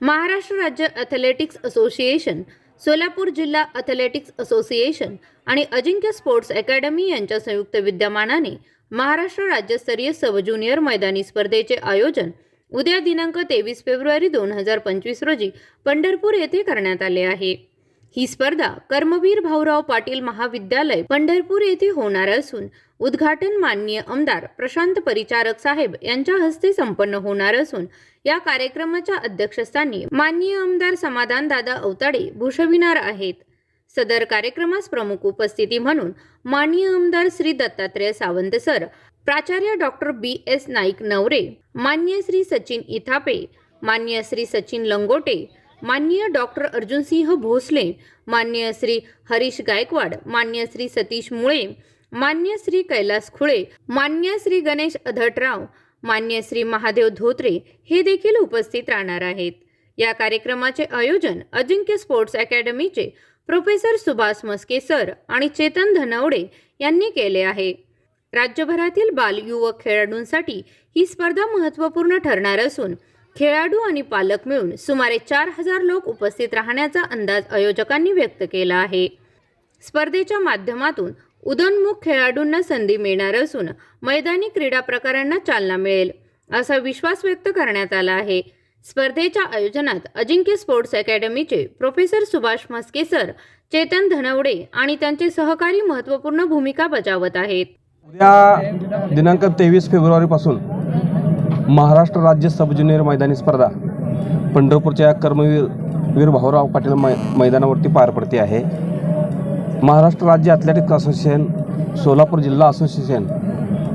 महाराष्ट्र राज्य athletics association Solapur जिल्हा athletics association आणि अजिंक्य स्पोर्ट्स अकॅडमी यांच्या संयुक्त विद्यमानाने महाराष्ट्र राज्यस्तरीय सब ज्युनियर मैदानी स्पर्धेचे आयोजन उद्या दिनांक तेवीस फेब्रुवारी दोन हजार पंचवीस रोजी पंढरपूर येथे करण्यात आले आहे. ही स्पर्धा कर्मवीर भाऊराव पाटील महाविद्यालय पंढरपूर येथे होणार असून उद्घाटन माननीय आमदार प्रशांत परिचारक साहेब यांच्या हस्ते संपन्न होणार असून या कार्यक्रमाच्या अध्यक्षस्थानी माननीय आमदार समाधान दादा अवताडे भूषविणार आहेत. सदर कार्यक्रमास प्रमुख उपस्थिती म्हणून माननीय आमदार श्री दत्तात्रय सावंत सर प्राचार्य doctor B S Naik Navare मान्य श्री सचिन इथापे मान्य श्री सचिन लंगोटे माननीय डॉक्टर अर्जुनसिंह भोसले मान्य श्री हरीश गायकवाड मान्य श्री सतीश मुळे मान्य श्री कैलास खुळे मान्य श्री गणेश अधटराव मान्य श्री महादेव धोत्रे हे देखील उपस्थित राहणार आहेत. या कार्यक्रमाचे आयोजन अजिंक्य स्पोर्ट्स अकॅडमीचे प्रोफेसर सुभाष मस्के सर आणि चेतन धनवडे यांनी केले आहे. राज्यभरातील बाल युवक खेळाडूंसाठी ही स्पर्धा महत्त्वपूर्ण ठरणार असून खेळाडू आणि पालक मिळून सुमारे चार हजार लोक उपस्थित राहण्याचा अंदाज आयोजकांनी व्यक्त केला आहे. स्पर्धेच्या माध्यमातून उदोन्मुख खेळाडूंना संधी मिळणार असून मैदानी क्रीडा प्रकारांना चालना मिळेल असा विश्वास व्यक्त करण्यात आला आहे. स्पर्धेच्या आयोजनात अजिंक्य स्पोर्ट्स अकॅडमीचे प्रोफेसर सुभाष मस्के सर चेतन धनवडे आणि त्यांचे सहकारी महत्त्वपूर्ण भूमिका बजावत आहेत. उद्या दिनांक तेवीस फेब्रुवारीपासून महाराष्ट्र राज्य सब ज्युनियर मैदानी स्पर्धा पंढरपूरच्या कर्मवीर वीर भाऊराव पाटील मै मैदानावरती पार पडते आहे. महाराष्ट्र राज्य ॲथलेटिक्स असोसिएशन सोलापूर जिल्हा असोसिएशन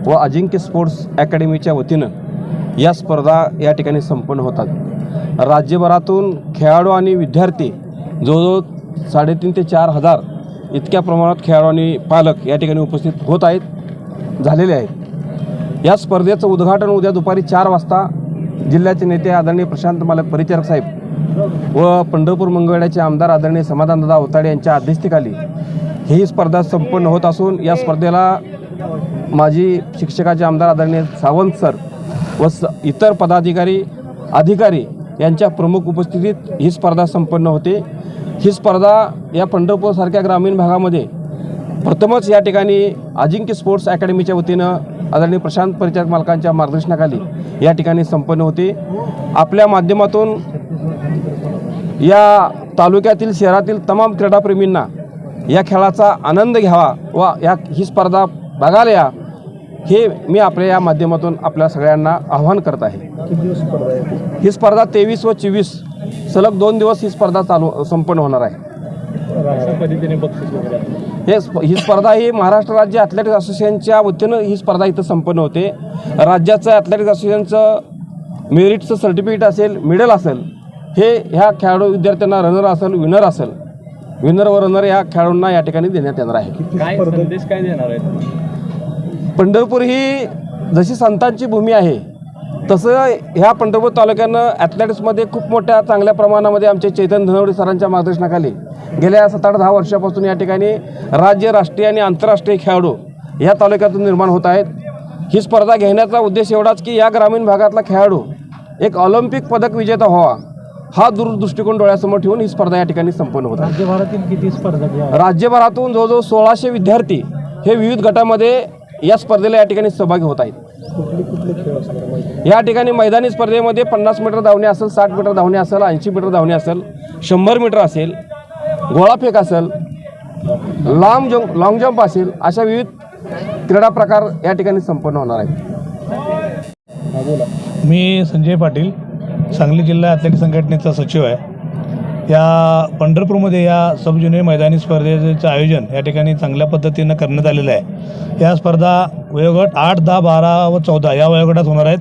व अजिंक्य स्पोर्ट्स अकॅडमीच्या वतीनं या स्पर्धा या ठिकाणी संपन्न होतात. राज्यभरातून खेळाडू आणि विद्यार्थी जवळजवळ साडेतीन ते चार हजार इतक्या प्रमाणात खेळाडू आणि पालक या ठिकाणी उपस्थित होत आहेत झालेले आहेत. या स्पर्धेचं उद्घाटन उद्या दुपारी चार वाजता जिल्ह्याचे नेते आदरणीय प्रशांत मालक परिचारक साहेब व पंढरपूर मंगळवेड्याचे आमदार आदरणीय समाधानदादा ओताडे यांच्या अध्यक्षतेखाली ही स्पर्धा संपन्न होत असून या स्पर्धेला माजी शिक्षकाचे आमदार आदरणीय सावंत सर व स इतर पदाधिकारी अधिकारी यांच्या प्रमुख उपस्थितीत ही स्पर्धा संपन्न होते. ही स्पर्धा या पंढरपूरसारख्या ग्रामीण भागामध्ये प्रथमच या ठिकाणी अजिंक्य स्पोर्ट्स अकॅडमीच्या वतीनं आदरणीय प्रशांत परिचारक मालकांच्या मार्गदर्शनाखाली या ठिकाणी संपन्न होते. आपल्या माध्यमातून या तालुक्यातील शहरातील तमाम क्रीडाप्रेमींना या खेळाचा आनंद घ्यावा व या ही स्पर्धा बघायला या हे मी आपल्या या माध्यमातून आपल्या सगळ्यांना आव्हान करत आहे. ही स्पर्धा तेवीस व चोवीस सलग दोन दिवस ही स्पर्धा चालू संपन्न होणार आहे. हे स्प- ही स्पर्धा ही महाराष्ट्र राज्य ॲथलेटिक्स असोसिएशनच्या वतीनं ही स्पर्धा इथं संपन्न होते. राज्याचं ॲथलेटिक्स असोसिएशनचं मेरिटचं सर्टिफिकेट असेल मेडल असेल हे ह्या खेळाडू विद्यार्थ्यांना रनर असेल विनर असेल. विनर व रनर या खेळाडूंना या ठिकाणी देण्यात येणार आहे. काय संदेश काय देणार आहेत पंढरपूर ही जशी संतांची भूमी आहे तसं ह्या पंढरपूर तालुक्यानं ॲथलेटिक्समध्ये खूप मोठ्या चांगल्या प्रमाणामध्ये आमचे चैतन्य धनवडे सरांच्या मार्गदर्शनाखाली गेल्या सात आठ दहा वर्षापासून या ठिकाणी राज्य राष्ट्रीय आणि आंतरराष्ट्रीय खेळाडू या तालुक्यातून निर्माण होत आहेत. ही स्पर्धा घेण्याचा उद्देश एवढाच की या ग्रामीण भागातला खेळाडू एक ऑलिम्पिक पदक विजेता व्हावा हा दूरदृष्टिकोन डोळ्यासमोर ठेवून ही स्पर्धा या ठिकाणी संपन्न होत राज्यभरातील किती स्पर्धक या राज्यभरातून जवळजवळ सोळाशे विद्यार्थी हे विविध गटामध्ये या स्पर्धेला या ठिकाणी सहभागी होत आहेत. या ठिकाणी मैदानी स्पर्धेमध्ये पन्नास मीटर धावणे असेल साठ मीटर धावणे असेल ऐंशी मीटर धावणे असेल शंभर मीटर असेल गोळाफेक असेल लांब जंप लाँग जंप असेल अशा विविध क्रीडा प्रकार या ठिकाणी संपन्न होणार आहेत. मी संजय पाटील सांगली जिल्हा ॲथलेटिक संघटनेचा सचिव आहे. या पंढरपूरमध्ये या सब ज्युनियर मैदानी स्पर्धेचं आयोजन या ठिकाणी चांगल्या पद्धतीनं करण्यात आलेलं आहे. या स्पर्धा वयोगट आठ दहा बारा व चौदा या वयोगटात होणार आहेत.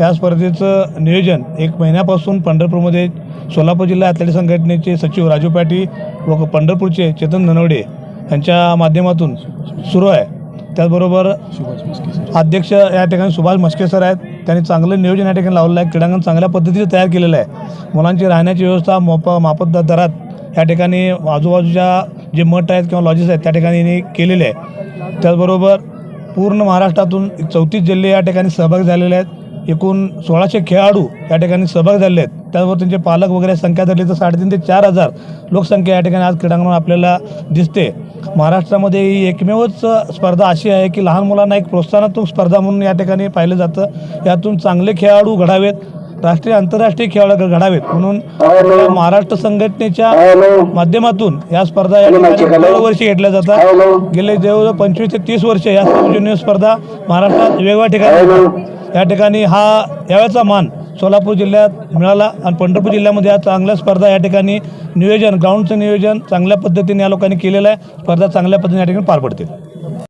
या स्पर्धेचं नियोजन एक महिन्यापासून पंढरपूरमध्ये सोलापूर जिल्हा ॲथलेटिक संघटनेचे सचिव राजू पाटी व पंढरपूरचे चेतन धनवडे यांच्या माध्यमातून सुरू आहे. त्याचबरोबर अध्यक्ष या ठिकाणी सुभाष मस्के सर आहेत. त्यांनी चांगलं नियोजन या ठिकाणी लावलेलं आहे. क्रीडांगण चांगल्या पद्धतीचं तयार केलेलं आहे. मुलांची राहण्याची व्यवस्था मोप मापत दरात या ठिकाणी आजूबाजूच्या जे मठ आहेत किंवा लॉजेस आहेत त्या ठिकाणी केलेले आहे. त्याचबरोबर पूर्ण महाराष्ट्रातून चौतीस जिल्हे या ठिकाणी सहभागी झालेले आहेत. एकूण सोळाशे खेळाडू या ठिकाणी सहभागी झालेले आहेत. त्याचबरोबर त्यांचे पालक वगैरे संख्या धरली तर साडेतीन ते चार हजार लोकसंख्या या ठिकाणी आज क्रीडांगण आपल्याला दिसते. महाराष्ट्रामध्ये ही एकमेवच स्पर्धा अशी आहे की लहान मुलांना एक प्रोत्साहनात्मक स्पर्धा म्हणून या ठिकाणी पाहिलं जातं. यातून चांगले खेळाडू घडावेत. राष्ट्रीय आंतरराष्ट्रीय खेळाडू घडावेत. म्हणून महाराष्ट्र संघटनेच्या माध्यमातून या स्पर्धा या ठिकाणी दरवर्षी घेतल्या जातात. गेले जवळजवळ पंचवीस ते तीस वर्ष या ज्युनियर स्पर्धा महाराष्ट्रात वेगवेगळ्या ठिकाणी. या ठिकाणी हा यावेळेचा मान सोलापूर जिल्ह्यात मिळाला आणि पंढरपूर जिल्ह्यामध्ये या चांगल्या स्पर्धा या ठिकाणी नियोजन ग्राउंडचं नियोजन चांगल्या पद्धतीने या लोकांनी केलेलं आहे. स्पर्धा चांगल्या पद्धतीने या ठिकाणी पार पडतील.